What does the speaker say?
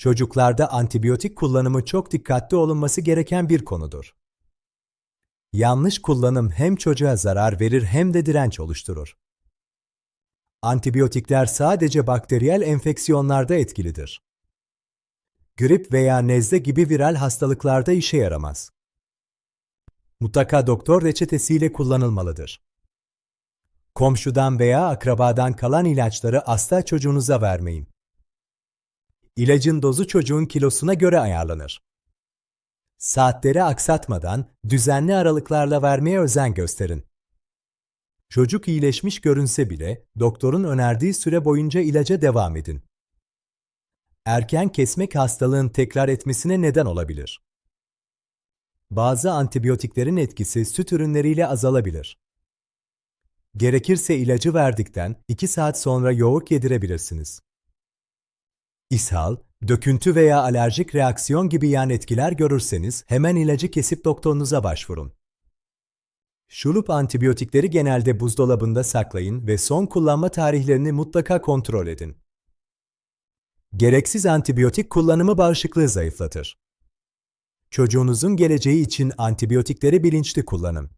Çocuklarda antibiyotik kullanımı çok dikkatli olunması gereken bir konudur. Yanlış kullanım hem çocuğa zarar verir hem de direnç oluşturur. Antibiyotikler sadece bakteriyel enfeksiyonlarda etkilidir. Grip veya nezle gibi viral hastalıklarda işe yaramaz. Mutlaka doktor reçetesiyle kullanılmalıdır. Komşudan veya akrabadan kalan ilaçları asla çocuğunuza vermeyin. İlacın dozu çocuğun kilosuna göre ayarlanır. Saatleri aksatmadan düzenli aralıklarla vermeye özen gösterin. Çocuk iyileşmiş görünse bile doktorun önerdiği süre boyunca ilaca devam edin. Erken kesmek hastalığın tekrar etmesine neden olabilir. Bazı antibiyotiklerin etkisi süt ürünleriyle azalabilir. Gerekirse ilacı verdikten 2 saat sonra yoğurt yedirebilirsiniz. İshal, döküntü veya alerjik reaksiyon gibi yan etkiler görürseniz hemen ilacı kesip doktorunuza başvurun. Şurup antibiyotikleri genelde buzdolabında saklayın ve son kullanma tarihlerini mutlaka kontrol edin. Gereksiz antibiyotik kullanımı bağışıklığı zayıflatır. Çocuğunuzun geleceği için antibiyotikleri bilinçli kullanın.